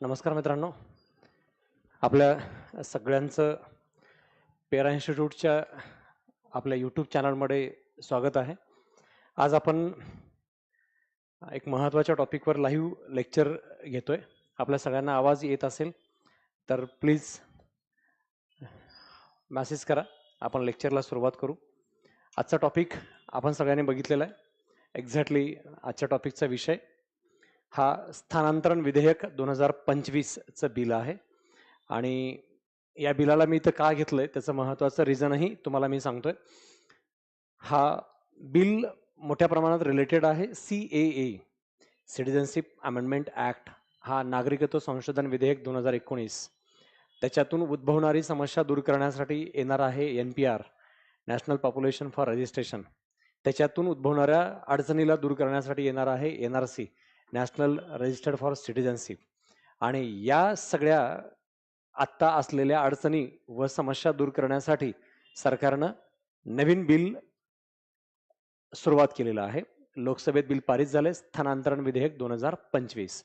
नमस्कार मित्रांनो. आपल्या सगळ्यांचं पेरा इन्स्टिट्यूटच्या आपल्या यूट्यूब चॅनलमध्ये स्वागत आहे. आज आपण एक महत्त्वाच्या टॉपिकवर लाईव्ह लेक्चर घेतोय. आपल्या सगळ्यांना आवाज येत असेल तर प्लीज मॅसेज करा. आपण लेक्चरला सुरुवात करू. आजचा टॉपिक आपण सगळ्यांनी बघितलेला आहे. एक्झॅक्टली आजच्या टॉपिकचा विषय हा स्थानांतरण विधेयक दोन हजार पंचवीसचं बिल आहे. आणि या बिलाला मी इथं का घेतलंय त्याचं महत्त्वाचं रिझनही तुम्हाला मी सांगतोय. हा बिल मोठ्या प्रमाणात रिलेटेड आहे C A A citizenship amendment act हा नागरिकत्व संशोधन विधेयक दोन हजार एकोणीस. त्याच्यातून उद्भवणारी समस्या दूर करण्यासाठी येणार आहे N P R national population for registration त्याच्यातून उद्भवणाऱ्या अडचणीला दूर करण्यासाठी येणार आहे N R C national registered for citizenship आणि या सगळ्या आत्ता असलेल्या अडचणी व समस्या दूर करण्यासाठी सरकारनं नवीन बिल सुरुवात केलेलं आहे. लोकसभेत बिल पारित झाले. स्थानांतरण विधेयक दोन हजार पंचवीस.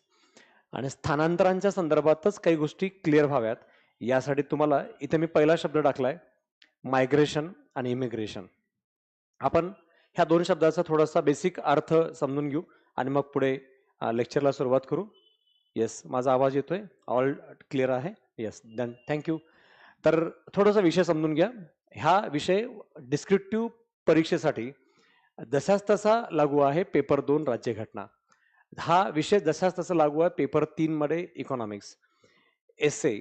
आणि स्थानांतरांच्या संदर्भातच काही गोष्टी क्लिअर व्हाव्यात. यासाठी तुम्हाला इथे मी पहिला शब्द टाकलाय मायग्रेशन आणि इमिग्रेशन. आपण ह्या दोन शब्दाचा थोडासा बेसिक अर्थ समजून घेऊ आणि मग पुढे लेक्चरला सुरुवात करू. येस माझा आवाज येतोय. ऑल क्लिअर आहे? येस डन थँक्यू तर थोडासा विषय समजून घ्या. हा विषय डिस्क्रिप्टिव्ह परीक्षेसाठी जसाच तसा लागू आहे पेपर दोन राज्यघटना हा विषय जसाच तसा लागू आहे पेपर तीनमध्ये इकॉनॉमिक्स इकॉनॉमिक्स एसे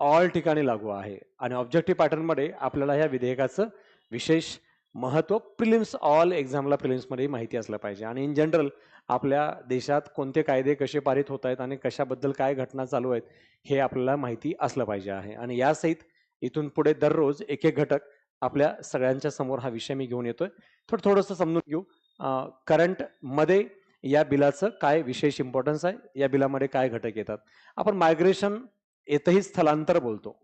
ऑल ठिकाणी लागू आहे. आणि ऑब्जेक्टिव्ह पॅटर्नमध्ये आपल्याला ह्या विधेयकाचं विशेष महत्त्व प्रिलिम्स ऑल एक्झामला प्रिलिम्समध्ये माहिती असलं पाहिजे. आणि इन जनरल आपल्या देशात कोणते कायदे कसे पारित होत आहेत आणि कशाबद्दल काय घटना चालू आहेत हे आपल्याला माहिती असलं पाहिजे आहे. आणि यासहित इथून पुढे दररोज एक एक घटक आपल्या सगळ्यांच्या समोर हा विषय मी घेऊन येतोय. थोडं थोडंसं समजून घेऊ. करंटमध्ये या बिलाचं काय विशेष इम्पॉर्टन्स आहे? या बिलामध्ये काय घटक येतात? आपण मायग्रेशन येथही स्थलांतर बोलतो.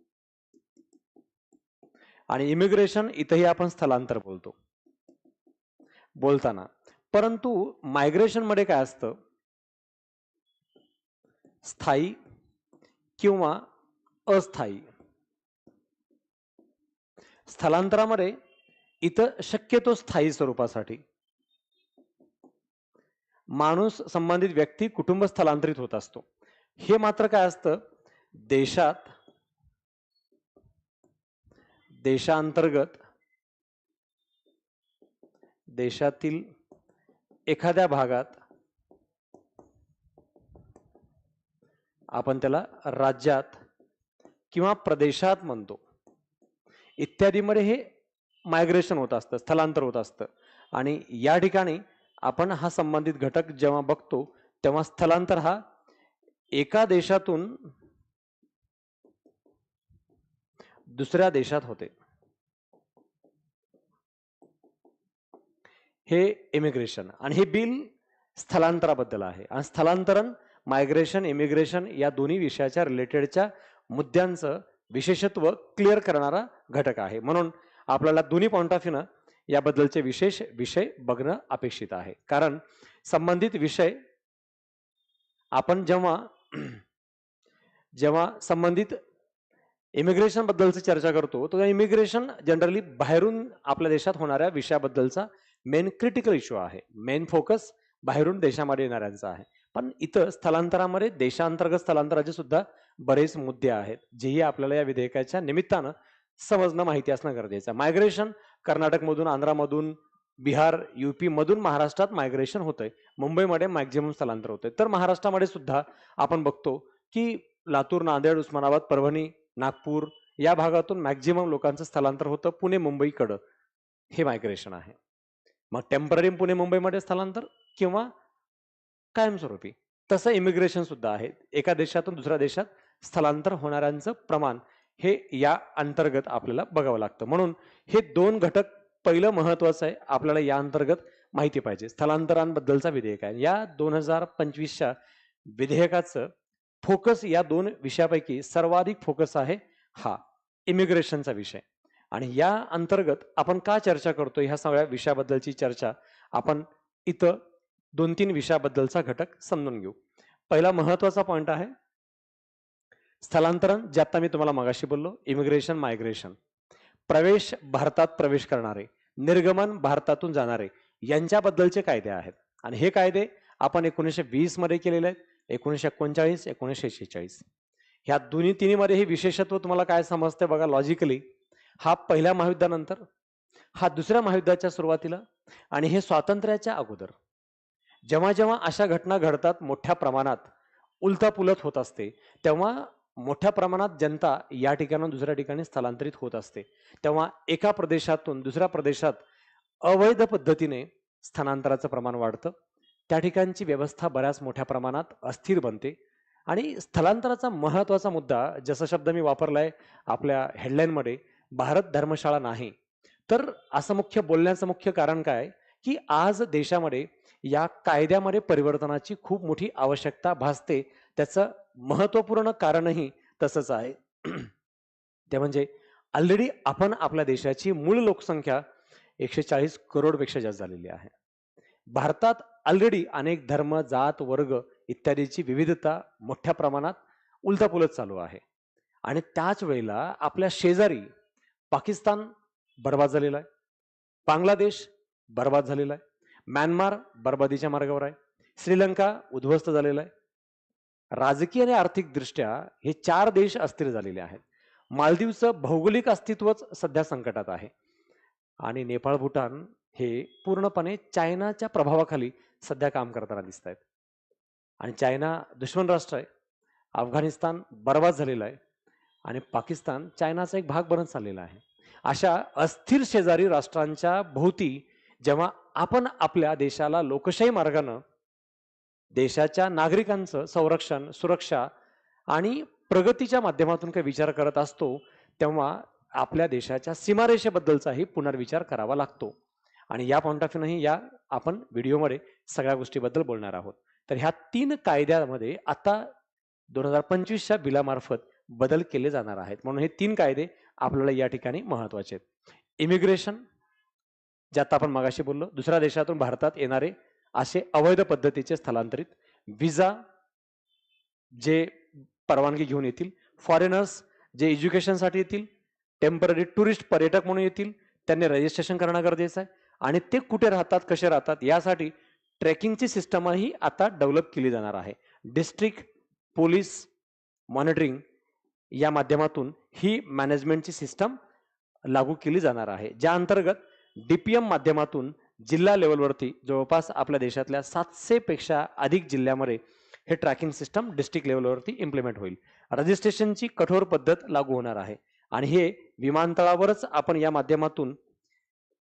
आणि इमिग्रेशन इथंही आपण स्थलांतर बोलतो. बोलताना परंतु मायग्रेशनमध्ये काय असतं? स्थायी किंवा अस्थायी. स्थलांतरामध्ये इथं शक्यतो स्थायी स्वरूपासाठी. माणूस संबंधित व्यक्ती कुटुंब स्थलांतरित होत असतो. हे मात्र काय असतं? देशात देशांतर्गत देशातील एखाद्या भागात आपण त्याला राज्यात किंवा प्रदेशात म्हणतो. इत्यादीमध्ये हे मायग्रेशन होत असतं स्थलांतर होत असतं. आणि या ठिकाणी आपण हा संबंधित घटक जेव्हा बघतो तेव्हा स्थलांतर हा एका देशातून दुसऱ्या देशात होते. हे इमिग्रेशन आणि हे बिल स्थलांतराबद्दल आहे. आणि स्थलांतरण मायग्रेशन इमिग्रेशन या दोन्ही विषयाच्या रिलेटेडच्या मुद्द्यांचं विशेषत्व क्लिअर करणारा घटक आहे. म्हणून आपल्याला दोन्ही पॉईंट ऑफ व्ह्यूनं याबद्दलचे विशेष विषय बघणं अपेक्षित आहे. कारण संबंधित विषय आपण जेव्हा जेव्हा संबंधित इमिग्रेशनबद्दलची चर्चा करतो तो इमिग्रेशन जनरली बाहेरून आपल्या देशात होणाऱ्या विषयाबद्दलचा मेन क्रिटिकल इश्यू आहे. मेन फोकस बाहेरून देशामध्ये येणाऱ्यांचा आहे. पण इथं स्थलांतरामध्ये देशांतर्गत स्थलांतराचे सुद्धा बरेच मुद्दे आहेत. जेही आपल्याला या विधेयकाच्या निमित्तानं समजणं माहिती असणं गरजेचं आहे. मायग्रेशन कर्नाटकमधून आंध्रामधून बिहार युपी मधून महाराष्ट्रात मायग्रेशन होतंय. मुंबईमध्ये मॅक्झिमम स्थलांतर होतंय. तर महाराष्ट्रामध्ये सुद्धा आपण बघतो की लातूर नांदेड उस्मानाबाद परभणी नागपूर या भागातून मॅक्झिमम लोकांचं स्थलांतर होतं. पुणे मुंबईकडं हे मायग्रेशन आहे. मग टेंपररी पुणे मुंबईमध्ये स्थलांतर किंवा कायमस्वरूपी. तसं इमिग्रेशन सुद्धा आहे. एका देशातून दुसऱ्या देशात स्थलांतर होणाऱ्यांचं प्रमाण हे या अंतर्गत आपल्याला बघावं लागतं. म्हणून हे दोन घटक पहिलं महत्वाचं आहे. आपल्याला या अंतर्गत माहिती पाहिजे. स्थलांतरांबद्दलचा विधेयक आहे. या दोन हजार पंचवीसच्या विधेयकाचं फोकस या दोन विषयापैकी सर्वाधिक फोकस आहे हा इमिग्रेशनचा विषय. आणि या अंतर्गत आपण का चर्चा करतो ह्या सगळ्या विषयाबद्दलची चर्चा आपण इथं दोन तीन विषयाबद्दलचा घटक समजून घेऊ. पहिला महत्त्वाचा पॉईंट आहे स्थलांतरण जे आता मी तुम्हाला मगाशी बोललो इमिग्रेशन मायग्रेशन प्रवेश भारतात प्रवेश करणारे निर्गमन भारतातून जाणारे यांच्याबद्दलचे कायदे आहेत. आणि हे कायदे आपण एकोणीसशे वीसमध्ये केलेले आहेत एकोणीसशे एकोणचाळीस एकोणीसशे शेहेचाळीस. ह्या दोन्ही तिन्हीमध्ये हे विशेषत्व तुम्हाला काय समजते बघा लॉजिकली हा पहिल्या महायुद्धानंतर हा दुसऱ्या महायुद्धाच्या सुरुवातीला आणि हे स्वातंत्र्याच्या अगोदर. जेव्हा जेव्हा अशा घटना घडतात मोठ्या प्रमाणात उलतापुलत होत असते तेव्हा मोठ्या प्रमाणात जनता या ठिकाणून दुसऱ्या ठिकाणी स्थलांतरित होत असते. तेव्हा एका प्रदेशातून दुसऱ्या प्रदेशात अवैध पद्धतीने स्थानांतराचं प्रमाण वाढतं. त्या ठिकाणची व्यवस्था बऱ्याच मोठ्या प्रमाणात अस्थिर बनते. आणि स्थलांतराचा महत्त्वाचा मुद्दा जसा शब्द मी वापरलाय आपल्या हेडलाईनमध्ये भारत धर्मशाळा नाही. तर असं मुख्य बोलण्याचं मुख्य कारण काय? की आज देशामध्ये या कायद्यामध्ये परिवर्तनाची खूप मोठी आवश्यकता भासते. त्याचं महत्त्वपूर्ण कारणही तसंच आहे. ते म्हणजे ऑलरेडी आपण आपल्या देशाची मूळ लोकसंख्या एकशे चाळीस करोडपेक्षा जास्त झालेली आहे. भारतात ऑलरेडी अनेक धर्म जात वर्ग इत्यादीची विविधता मोठ्या प्रमाणात उलथापुलत चालू आहे. आणि त्याच वेळेला आपल्या शेजारी पाकिस्तान बर्बाद झालेला आहे. बांगलादेश बर्बाद झालेला आहे. म्यानमार बर्बादीच्या मार्गावर आहे. श्रीलंका उद्ध्वस्त झालेला आहे. राजकीय आणि आर्थिकदृष्ट्या हे चार देश अस्थिर झालेले आहेत. मालदीवचं भौगोलिक अस्तित्वच सध्या संकटात आहे. आणि नेपाळ भूटान हे पूर्णपणे चायनाच्या प्रभावाखाली सध्या काम करताना दिसत आहेत आणि चायना दुश्मन राष्ट्र आहे. अफगाणिस्तान बर्बाद झालेला आहे. आणि पाकिस्तान चायनाचा एक भाग बनत चाललेला आहे. अशा अस्थिर शेजारी राष्ट्रांच्या भोवती जेव्हा आपण आपल्या देशाला लोकशाही मार्गानं देशाच्या नागरिकांचं संरक्षण सुरक्षा आणि प्रगतीच्या माध्यमातून काही विचार करत असतो तेव्हा आपल्या देशाच्या सीमारेषेबद्दलचाही पुनर्विचार करावा लागतो. आणि या पॉईंट ऑफ व्ह्यूनही या आपण व्हिडिओमध्ये सगळ्या गोष्टीबद्दल बोलणार आहोत. तर ह्या तीन कायद्यामध्ये आता दोन हजार पंचवीसच्या बिलामार्फत बदल केले जाणार आहेत. म्हणून हे तीन कायदे आपल्याला या ठिकाणी महत्त्वाचे आहेत. इमिग्रेशन ज्यात आपण मगाशी बोललो दुसऱ्या देशातून भारतात येणारे असे अवैध पद्धतीचे स्थलांतरित विजा जे परवानगी घेऊन येतील फॉरेनर्स जे एज्युकेशनसाठी येतील टेंपररी टुरिस्ट पर्यटक म्हणून येतील त्यांनी रजिस्ट्रेशन करणं गरजेचं आहे. आणि ते कुठे राहतात कसे राहतात यासाठी ट्रॅकिंगची सिस्टमही आता डेव्हलप केली जाणार आहे. डिस्ट्रिक्ट पोलीस मॉनिटरिंग या माध्यमातून ही मॅनेजमेंटची सिस्टम लागू केली जाणार आहे. ज्या अंतर्गत एम माध्यमातून जिल्हा लेवलवरती जवळपास आपल्या देशातल्या सातशेपेक्षा अधिक जिल्ह्यामध्ये हे ट्रॅकिंग सिस्टम डिस्ट्रिक्ट लेवलवरती इम्प्लिमेंट होईल. रजिस्ट्रेशनची कठोर पद्धत लागू होणार आहे. आणि हे विमानतळावरच आपण या माध्यमातून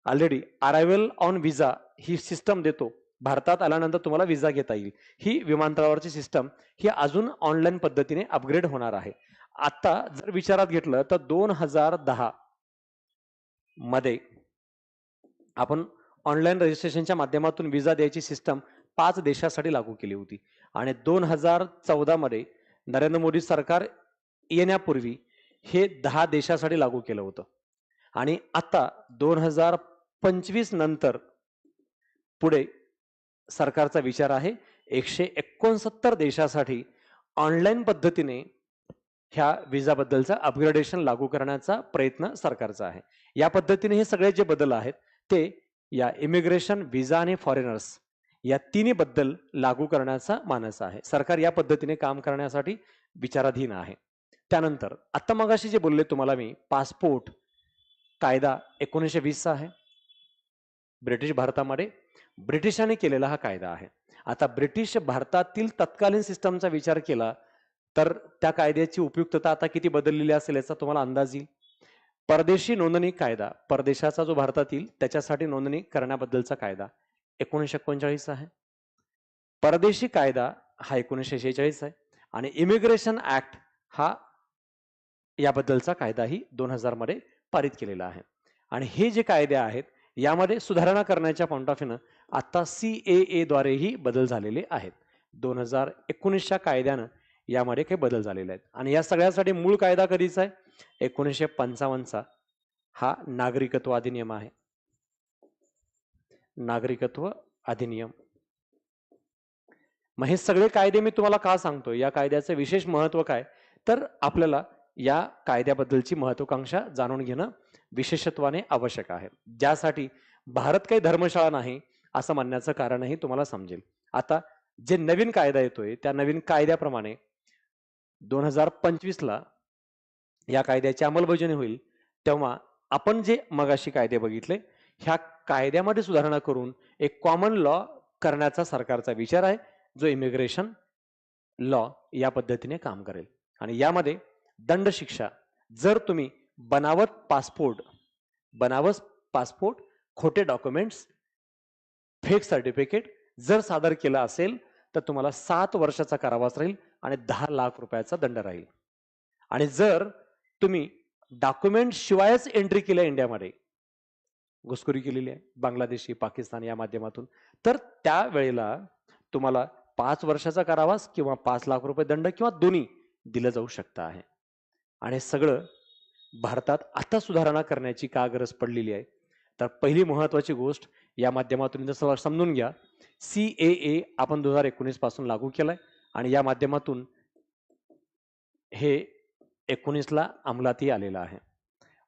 ऑलरेडी अरायव्हल ऑन विजा ही सिस्टम देतो. भारतात आल्यानंतर तुम्हाला विजा घेता येईल. ही विमानतळावरची सिस्टम ही अजून ऑनलाईन पद्धतीने अपग्रेड होणार आहे. आता जर विचारात घेतलं तर दोन हजार दहा मध्ये आपण ऑनलाईन रजिस्ट्रेशनच्या माध्यमातून विजा द्यायची सिस्टम पाच देशासाठी लागू केली होती. आणि दोन हजार चौदामध्ये नरेंद्र मोदी सरकार येण्यापूर्वी हे दहा देशासाठी लागू केलं होतं. आणि आता दोन हजार पंचवीस नंतर पुढे सरकारचा विचार आहे एकशे एकोणसत्तर देशासाठी ऑनलाईन पद्धतीने ह्या विजाबद्दलचा अपग्रेडेशन लागू करण्याचा प्रयत्न सरकारचा आहे. या पद्धतीने हे सगळे जे बदल आहेत ते या इमिग्रेशन विजा आणि फॉरेनर्स या तिन्ही बद्दल लागू करण्याचा मानस आहे. सरकार या पद्धतीने काम करण्यासाठी विचाराधीन आहे. त्यानंतर आत्ता मगाशी जे बोलले तुम्हाला मी पासपोर्ट कायदा एकोणीसशे वीसचा आहे. ब्रिटिश भारतामध्ये ब्रिटिशांनी केलेला हा कायदा आहे. आता ब्रिटिश भारतातील तत्कालीन सिस्टमचा विचार केला तर त्या कायद्याची उपयुक्तता आता किती बदललेली असेल याचा तुम्हाला अंदाज येईल. परदेशी नोंदणी कायदा परदेशाचा जो भारतातील त्याच्यासाठी नोंदणी करण्याबद्दलचा कायदा एकोणीसशे एकोणचाळीस आहे. परदेशी कायदा हा एकोणीसशे शेहेचाळीस आहे आणि इमिग्रेशन ऍक्ट हा याबद्दलचा कायदाही दोन हजारमध्ये पारित केलेला आहे. आणि हे जे कायदे आहेत यामध्ये सुधारणा करण्याच्या पॉईंट ऑफ व्ह्यूनं आता सी ए एद्वारेही बदल झालेले आहेत. दोन हजार एकोणीसच्या कायद्यानं यामध्ये काही बदल झालेले आहेत. आणि या सगळ्यासाठी मूळ कायदा कधीचा आहे? एकोणीसशे पंचावन्नचा. हा नागरिकत्व अधिनियम आहे. नागरिकत्व अधिनियम. मग हे सगळे कायदे मी तुम्हाला का सांगतो? या कायद्याचं विशेष महत्त्व काय? तर आपल्याला या कायद्याबद्दलची महत्वाकांक्षा जाणून घेणं विशेषत्वाने आवश्यक आहे. ज्यासाठी भारत काही धर्मशाळा नाही असं म्हणण्याचं कारणही तुम्हाला समजेल. आता जे नवीन कायदा येतोय त्या नवीन कायद्याप्रमाणे दोन हजार पंचवीसला या कायद्याची अंमलबजावणी होईल तेव्हा आपण जे मगाशी कायदे बघितले ह्या कायद्यामध्ये सुधारणा करून एक कॉमन लॉ करण्याचा सरकारचा विचार आहे जो इमिग्रेशन लॉ या पद्धतीने काम करेल. आणि यामध्ये दंड शिक्षा जर तुम्ही बनावट पासपोर्ट बनावट पासपोर्ट खोटे डॉक्युमेंट्स फेक सर्टिफिकेट जर सादर केलं असेल तर तुम्हाला सात वर्षाचा कारावास राहील आणि दहा लाख रुपयाचा दंड राहील. आणि जर तुम्ही डॉक्युमेंट शिवायच एंट्री केल्या इंडियामध्ये घुसखोरी केलेली आहे बांगलादेशी पाकिस्तान या माध्यमातून तर त्या वेळेला तुम्हाला पाच वर्षाचा कारावास किंवा पाच लाख रुपये दंड किंवा दोन्ही दिलं जाऊ शकतं आहे. आणि सगळं भारतात आता सुधारणा करण्याची का गरज पडलेली आहे? तर पहिली महत्वाची गोष्ट या माध्यमातून जसं समजून घ्या सी ए ए आपण दोन हजार एकोणीसपासून लागू केलाय. आणि या माध्यमातून हे एकोणीसला अंमलातही आलेलं आहे.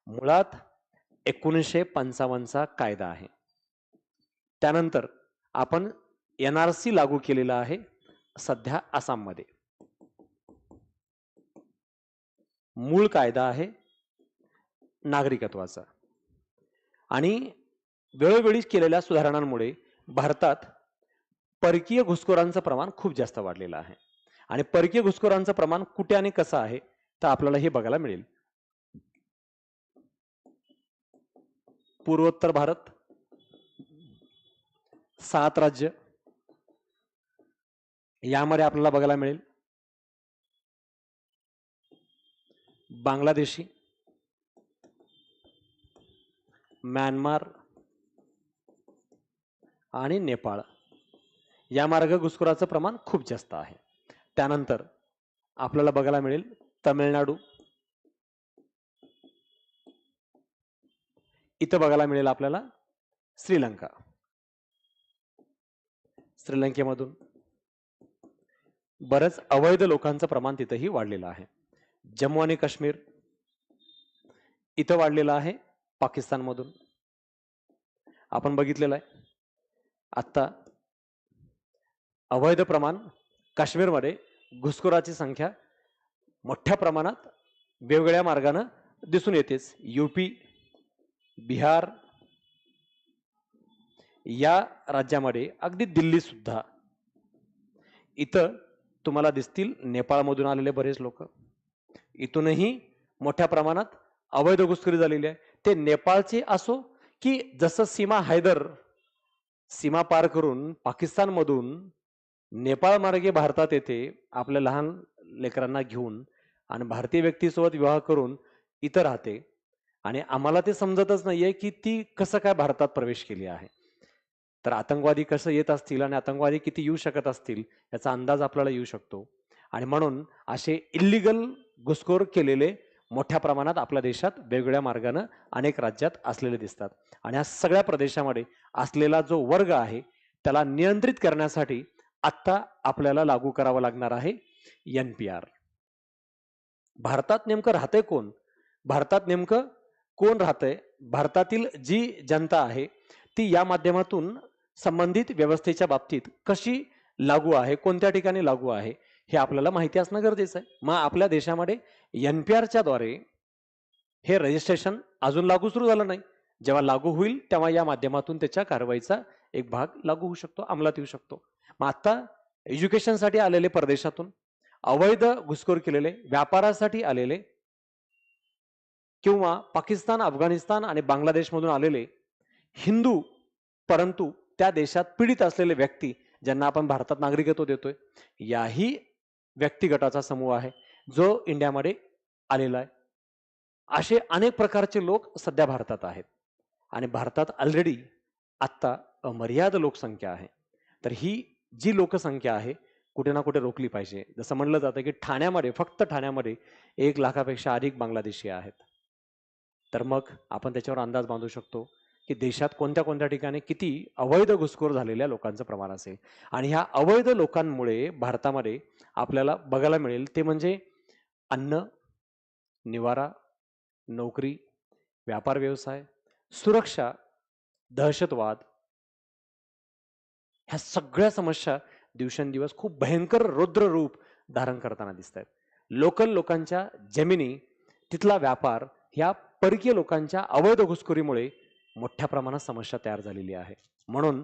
मुळात एकोणीसशे पंचावन्नचा कायदा आहे. त्यानंतर आपण एन आर सी लागू केलेला आहे सध्या आसाममध्ये. मूळ कायदा आहे नागरिकत्वाचा. आणि वेळोवेळी केलेल्या सुधारणांमुळे भारतात परकीय घुसखोरांचं प्रमाण खूप जास्त वाढलेलं आहे. आणि परकीय घुसखोरांचं प्रमाण कुठे आणि कसं आहे तर आपल्याला हे बघायला मिळेल. पूर्वोत्तर भारत सात राज्य. यामध्ये आपल्याला बघायला मिळेल. बांगलादेशी म्यानमार आणि नेपाळ. या मार्ग घुसखोराचं प्रमाण खूप जास्त आहे. त्यानंतर आपल्याला बघायला मिळेल तमिळनाडू. इथं बघायला मिळेल आपल्याला श्रीलंका. श्रीलंकेमधून बरंच अवैध लोकांचं प्रमाण तिथंही वाढलेलं आहे. जम्मू आणि काश्मीर इथं वाढलेलं आहे पाकिस्तानमधून. आपण बघितलेलं आहे. आत्ता अवैध प्रमाण काश्मीरमध्ये घुसखोराची संख्या मोठ्या प्रमाणात वेगवेगळ्या मार्गानं दिसून येतेच. यूपी बिहार या राज्यामध्ये अगदी दिल्लीसुद्धा इथं तुम्हाला दिसतील नेपाळमधून आलेले बरेच लोक. इथूनही मोठ्या प्रमाणात अवैध घुसखोरी झालेली आहे. ते नेपाळचे असो की जसं सीमा हैदर सीमा पार करून पाकिस्तानमधून नेपाळ मार्गे भारतात येते आपल्या लहान लेकरांना घेऊन आणि भारतीय व्यक्तीसोबत विवाह करून इथं राहते. आणि आम्हाला ते समजतच नाहीये की ती कसं काय भारतात प्रवेश केली आहे. तर आतंकवादी कसं येत असतील आणि आतंकवादी किती येऊ शकत असतील याचा अंदाज आपल्याला येऊ शकतो. आणि म्हणून असे इल्लिगल घुसखोर केलेले मोठ्या प्रमाणात आपल्या देशात वेगवेगळ्या मार्गानं अनेक राज्यात असलेले दिसतात. आणि या सगळ्या प्रदेशामध्ये असलेला जो वर्ग आहे त्याला नियंत्रित करण्यासाठी आत्ता आपल्याला लागू करावं लागणार आहे एन पी आर भारतात नेमकं राहतंय कोण? भारतात नेमकं कोण राहतंय? भारतातील जी जनता आहे ती या माध्यमातून संबंधित व्यवस्थेच्या बाबतीत कशी लागू आहे कोणत्या ठिकाणी लागू आहे हे आपल्याला माहिती असणं गरजेचं आहे. मग आपल्या देशामध्ये एन पी आरच्या द्वारे हे रजिस्ट्रेशन अजून लागू सुरू झालं नाही. जेव्हा लागू होईल तेव्हा या माध्यमातून त्याच्या कारवाईचा एक भाग लागू होऊ शकतो अंमलात येऊ शकतो. मग आता एज्युकेशनसाठी आलेले परदेशातून अवैध घुसखोर केलेले व्यापारासाठी आलेले किंवा पाकिस्तान अफगाणिस्तान आणि बांगलादेशमधून आलेले हिंदू परंतु त्या देशात पीडित असलेले व्यक्ती ज्यांना आपण भारतात नागरिकत्व देतोय याही व्यक्तिगटाचा समूह आहे जो इंडियामध्ये आलेला आहे. असे अनेक प्रकारचे लोक सध्या भारतात आहेत. आणि भारतात ऑलरेडी आत्ता अमर्याद लोकसंख्या आहे. तर ही जी लोकसंख्या आहे कुठे ना कुठे रोखली पाहिजे. जसं म्हणलं जातं की ठाण्यामध्ये फक्त ठाण्यामध्ये एक लाखापेक्षा अधिक बांगलादेशी आहेत. तर मग आपण त्याच्यावर अंदाज बांधू शकतो की देशात कोणत्या कोणत्या ठिकाणी किती अवैध घुसखोर झालेल्या लोकांचं प्रमाण असेल. आणि ह्या अवैध लोकांमुळे भारतामध्ये आपल्याला बघायला मिळेल ते म्हणजे अन्न निवारा नोकरी व्यापार व्यवसाय सुरक्षा दहशतवाद ह्या सगळ्या समस्या दिवसेंदिवस खूप भयंकर रौद्र रूप धारण करताना दिसत आहेत लोकल लोकांच्या जमिनी तिथला व्यापार ह्या परकीय लोकांच्या अवैध घुसखोरीमुळे मोठ्या प्रमाणात समस्या तयार झालेली आहे. म्हणून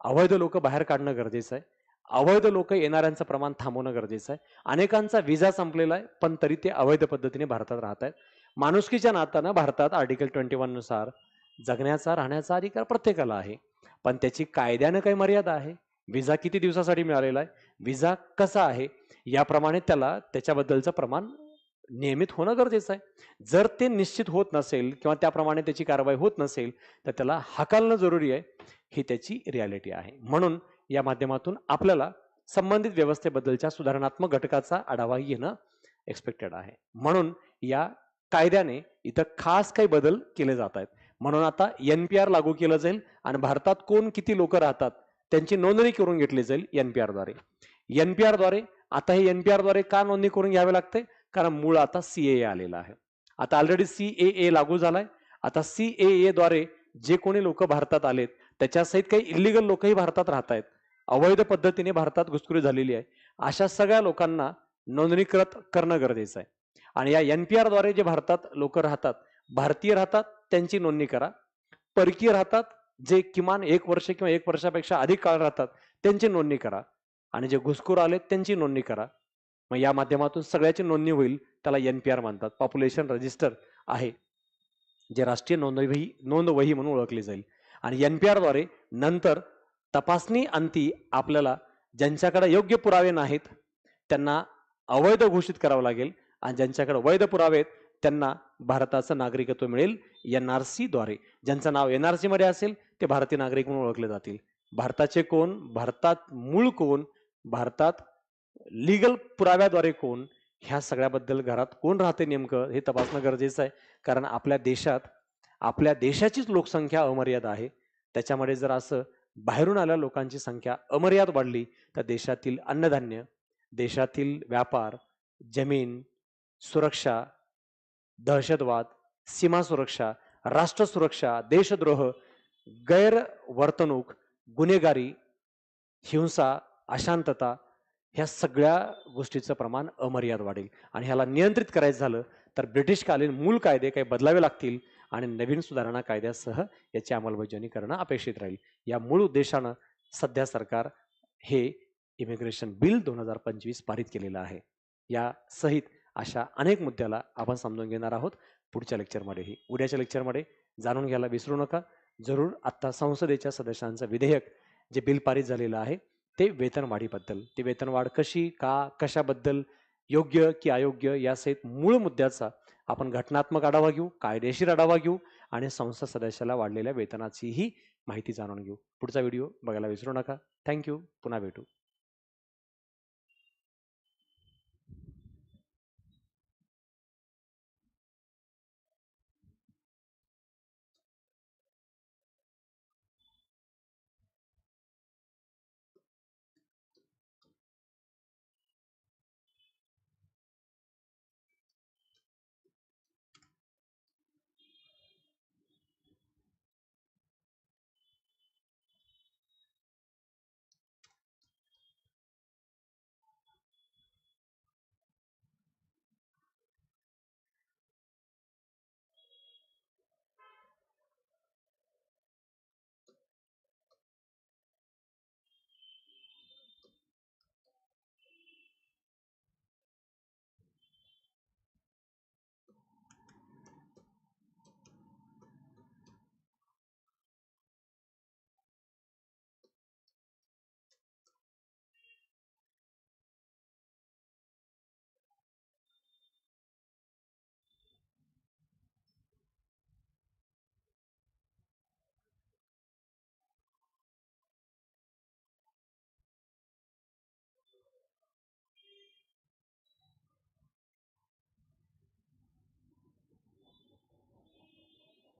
अवैध लोक बाहेर काढणं गरजेचं आहे. अवैध लोक येणाऱ्यांचं प्रमाण थांबवणं गरजेचं आहे. अनेकांचा विजा संपलेला आहे पण तरी ते अवैध पद्धतीने भारतात राहत आहेत माणुसकीच्या नात्यानं भारतात आर्टिकल ट्वेंटी वननुसार जगण्याचा राहण्याचा अधिकार प्रत्येकाला आहे. पण त्याची कायद्यानं काही मर्यादा आहे. विजा किती दिवसासाठी मिळालेला आहे? विजा कसा आहे? याप्रमाणे त्याला त्याच्याबद्दलचं प्रमाण नियमित होणं गरजेचं आहे. जर ते निश्चित होत नसेल किंवा त्याप्रमाणे त्याची कारवाई होत नसेल तर त्याला हाकालणं जरुरी आहे. ही त्याची रियालिटी आहे. म्हणून या माध्यमातून आपल्याला संबंधित व्यवस्थेबद्दलच्या सुधारणात्मक घटकाचा आढावा घेणं एक्सपेक्टेड आहे. म्हणून या कायद्याने इथं खास काही बदल केले जात आहेत. म्हणून आता एन पी आर लागू केलं जाईल आणि भारतात कोण किती लोक राहतात त्यांची नोंदणी करून घेतली जाईल एन पी आरद्वारे एन पी आरद्वारे आता हे एन पी आरद्वारे का नोंदणी करून घ्यावे लागते? कारण मूळ आता सी ए आलेला आहे. आता ऑलरेडी सी ए ए लागू झालाय. आता सी ए द्वारे जे कोणी लोक भारतात आलेत त्याच्यासहित काही इलिगल लोकही भारतात राहत आहेत अवैध पद्धतीने भारतात घुसखोरी झालेली आहे. अशा सगळ्या लोकांना नोंदणीकृत करणं गरजेचं आहे. आणि या एन पी आरद्वारे जे भारतात लोक राहतात भारतीय राहतात त्यांची नोंदणी करा. परकीय राहतात जे किमान एक वर्ष किंवा एक वर्षापेक्षा अधिक काळ राहतात त्यांची नोंदणी करा. आणि जे घुसखोर आलेत त्यांची नोंदणी करा. मग या माध्यमातून सगळ्याची नोंदणी होईल त्याला एन पी आर म्हणतात. पॉप्युलेशन रजिस्टर आहे. जे राष्ट्रीय नोंदवही नोंदवही म्हणून ओळखली जाईल. आणि एन पी आरद्वारे नंतर तपासणी अंती आपल्याला ज्यांच्याकडे योग्य पुरावे नाहीत त्यांना अवैध घोषित करावं लागेल. आणि ज्यांच्याकडे वैध पुरावे आहेत त्यांना भारताचं नागरिकत्व मिळेल एन आर सीद्वारे. ज्यांचं नाव एन आर सीमध्ये असेल ते भारतीय नागरिक म्हणून ओळखले जातील. भारताचे कोण? भारतात मूळ कोण? भारतात लिगल पुराव्याद्वारे कोण? ह्या सगळ्याबद्दल घरात कोण राहते नेमकं हे तपासणं गरजेचं आहे. कारण आपल्या देशात आपल्या देशाचीच लोकसंख्या अमर्याद आहे. त्याच्यामध्ये जर असं बाहेरून आल्या लोकांची संख्या अमर्याद वाढली तर देशातील अन्नधान्य देशातील व्यापार जमीन सुरक्षा दहशतवाद सीमा सुरक्षा राष्ट्र सुरक्षा देशद्रोह गैरवर्तणूक गुन्हेगारी हिंसा अशांतता ह्या सगळ्या गोष्टीचं प्रमाण अमर्याद वाढेल. आणि ह्याला नियंत्रित करायचं झालं तर ब्रिटिशकालीन मूल कायदे काही बदलावे लागतील आणि नवीन सुधारणा कायद्यासह याची अंमलबजावणी करणं अपेक्षित राहील. या मूळ उद्देशानं सध्या सरकार हे इमिग्रेशन बिल दोन हजार पंचवीस पारित केलेलं आहे. या सहित अशा अनेक मुद्द्याला आपण समजून घेणार आहोत पुढच्या लेक्चरमध्येही उद्याच्या लेक्चरमध्ये जाणून घ्यायला विसरू नका. जरूर आत्ता संसदेच्या सदस्यांचं विधेयक जे बिल पारित झालेलं आहे ते वेतनवाढीबद्दल. ती वेतनवाढ कशी का कशाबद्दल योग्य की अयोग्य यासहित मूळ मुद्द्याचा आपण घटनात्मक आढावा घेऊ कायदेशीर आढावा घेऊ आणि संसद सदस्याला वाढलेल्या वेतनाचीही माहिती जाणून घेऊ. पुढचा व्हिडिओ बघायला विसरू नका. थँक्यू पुन्हा भेटू.